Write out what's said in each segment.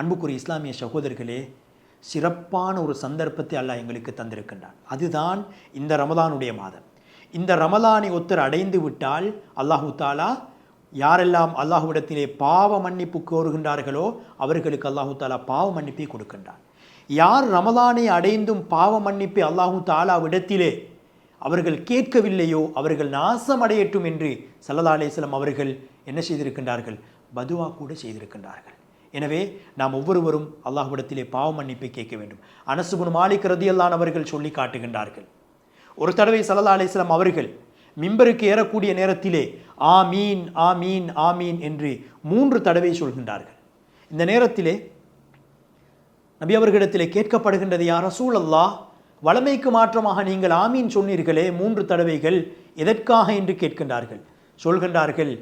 அன்புக்குரிய இஸ்லாமிய சகோதரர்களே சிறப்பான ஒரு சந்தர்ப்பத்தை அல்லாஹ் எங்களுக்கு தந்திருக்கின்றான். அதுதான் இந்த ரமதானுடைய மாதம். இந்த ரமலானை ஒருத்தர் அடைந்து விட்டால் அல்லாஹு தாலா யாரெல்லாம் அல்லாஹுவிடத்திலே பாவ மன்னிப்பு கோருகின்றார்களோ அவர்களுக்கு அல்லாஹு தாலா பாவ மன்னிப்பை கொடுக்கின்றான். யார் ரமலானை அடைந்தும் பாவ மன்னிப்பை அல்லாஹு தாலாவிடத்திலே அவர்கள் கேட்கவில்லையோ அவர்கள் நாசம் அடையட்டும் என்று சல்லதா அலிஸ்லாம் அவர்கள் என்ன செய்திருக்கின்றார்கள்? பதுவா கூட செய்திருக்கின்றார்கள். எனவே நாம் ஒவ்வொருவரும் அல்லாஹ்விடத்திலே பாவ மன்னிப்பை கேட்க வேண்டும். அனசுபுன் மாலிக் ரதியல்லானவர்கள் சொல்லி காட்டுகின்றார்கள். ஒரு தடவை சல்லல்லா அலிஸ்லாம் அவர்கள் மிம்பருக்கு ஏறக்கூடிய நேரத்திலே ஆமீன் ஆமீன் ஆமீன் என்று மூன்று தடவை சொல்கின்றார்கள். இந்த நேரத்திலே நபி அவர்களிடத்திலே கேட்கப்படுகின்றது யார் ரசூல் அல்லாஹ் வளமைக்கு மாற்றமாக நீங்கள் ஆமீன் சொன்னீர்களே மூன்று தடவைகள் எதற்காக? என்று கேட்கின்றார்கள். சொல்கின்றார்கள்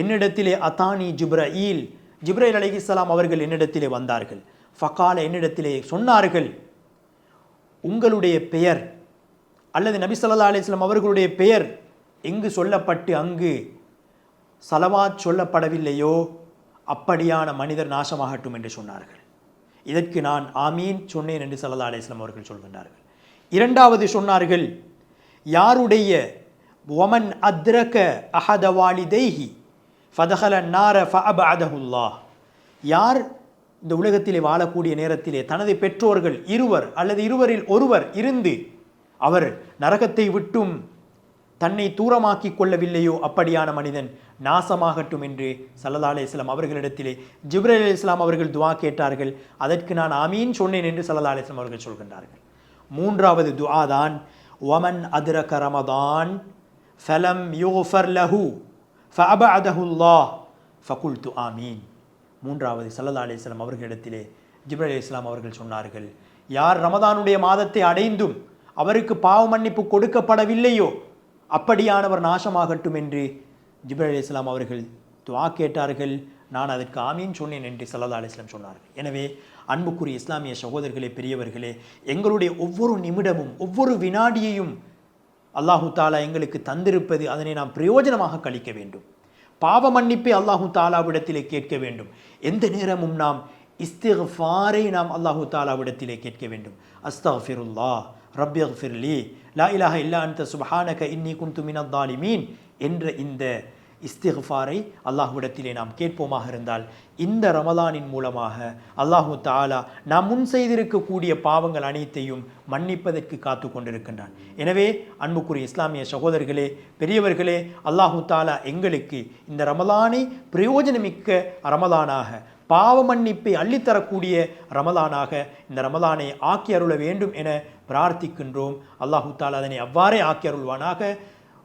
என்னிடத்திலே அத்தானி ஜிப்ரஈல் ஜிப்ரைல் இஸ்லாம் அவர்கள் என்னிடத்திலே வந்தார்கள். ஃபக்கால என்னிடத்திலே சொன்னார்கள் உங்களுடைய பெயர் அல்லது நபி சொல்லா அலைஹி அவர்களுடைய பெயர் எங்கு சொல்லப்பட்டு அங்கு சலவாத் சொல்லப்படவில்லையோ அப்படியான மனிதர் நாசமாகட்டும் என்று சொன்னார்கள். இதற்கு நான் ஆமீன் சொன்னேன் என்று சல்லா அலிஸ்லாம் அவர்கள் சொல்கின்றார்கள். இரண்டாவது சொன்னார்கள் யாருடைய ஒமன் அத்ரக அஹதவாலி தெய்ஹி ஃபதஹல நார ஃபஅபஅதஹுல்லா. யார் இந்த உலகத்திலே வாழக்கூடிய நேரத்திலே தனது பெற்றோர்கள் இருவர் அல்லது இருவரில் ஒருவர் இருந்து அவர் நரகத்தை விட்டும் தன்னை தூரமாக்கி கொள்ளவில்லையோ அப்படியான மனிதன் நாசமாகட்டும் என்று சல்லா அலி இஸ்லாம் அவர்களிடத்திலே ஜிப்ரல் அலி இஸ்லாம் அவர்கள் துவா கேட்டார்கள். அதற்கு நான் ஆமீன் சொன்னேன் என்று சல்லல்லா அலிஸ்லாம் அவர்கள் சொல்கின்றார்கள். மூன்றாவது துவா தான் ஒமன் அதிரக ரமதான் ஃபலம் யோஃபர் லஹூ. ஃபஅபஅதஹுல்லாஹ் ஃபகுல்து ஆமீன் மூன்றாவது சல்லா அலிஸ்லாம் அவர்களிடத்திலே ஜிப்ரல் அலி இஸ்லாம் அவர்கள் சொன்னார்கள் யார் ரமதானுடைய மாதத்தை அடைந்தும் அவருக்கு பாவ மன்னிப்பு கொடுக்கப்படவில்லையோ அப்படியானவர் நாசமாகட்டும் என்று ஜிப்ரல் அலி இஸ்லாம் அவர்கள் துவா கேட்டார்கள். நான் அதற்கு ஆமீன் சொன்னேன் என்று சல்லா அலிஸ்லாம் சொன்னார்கள். எனவே அன்புக்குரிய இஸ்லாமிய சகோதரர்களே பெரியவர்களே எங்களுடைய ஒவ்வொரு நிமிடமும் ஒவ்வொரு வினாடியையும் அல்லாஹு தாலா எங்களுக்கு தந்திருப்பது அதனை நாம் பிரயோஜனமாக கழிக்க வேண்டும். பாவ மன்னிப்பை அல்லாஹு தாலாவிடத்திலே கேட்க வேண்டும். எந்த நேரமும் நாம் இஸ்திஃபாரை நாம் அல்லாஹு தாலாவிடத்திலே கேட்க வேண்டும். அஸ்தஃபிருல்லா ரப்யஃபிர்லி லா இலாஹ இல்லா அந்த சுபஹானக இன்னி குந்து மினத் தாலிமீன் என்ற இந்த இஸ்திஃபாரை அல்லாஹ்விடத்திலே நாம் கேட்போமாக இருந்தால் இந்த ரமலானின் மூலமாக அல்லாஹு தாலா நாம் முன் செய்திருக்கக்கூடிய பாவங்கள் அனைத்தையும் மன்னிப்பதற்கு காத்து கொண்டிருக்கின்றான். எனவே அன்புக்குரிய இஸ்லாமிய சகோதரர்களே பெரியவர்களே அல்லாஹு தாலா எங்களுக்கு இந்த ரமலானை பிரயோஜனமிக்க ரமலானாக பாவ மன்னிப்பை அள்ளித்தரக்கூடிய ரமலானாக இந்த ரமலானை ஆக்கி அருள வேண்டும் என பிரார்த்திக்கின்றோம். அல்லாஹு தாலா அதனை அவ்வாறே ஆக்கி அருள்வானாக.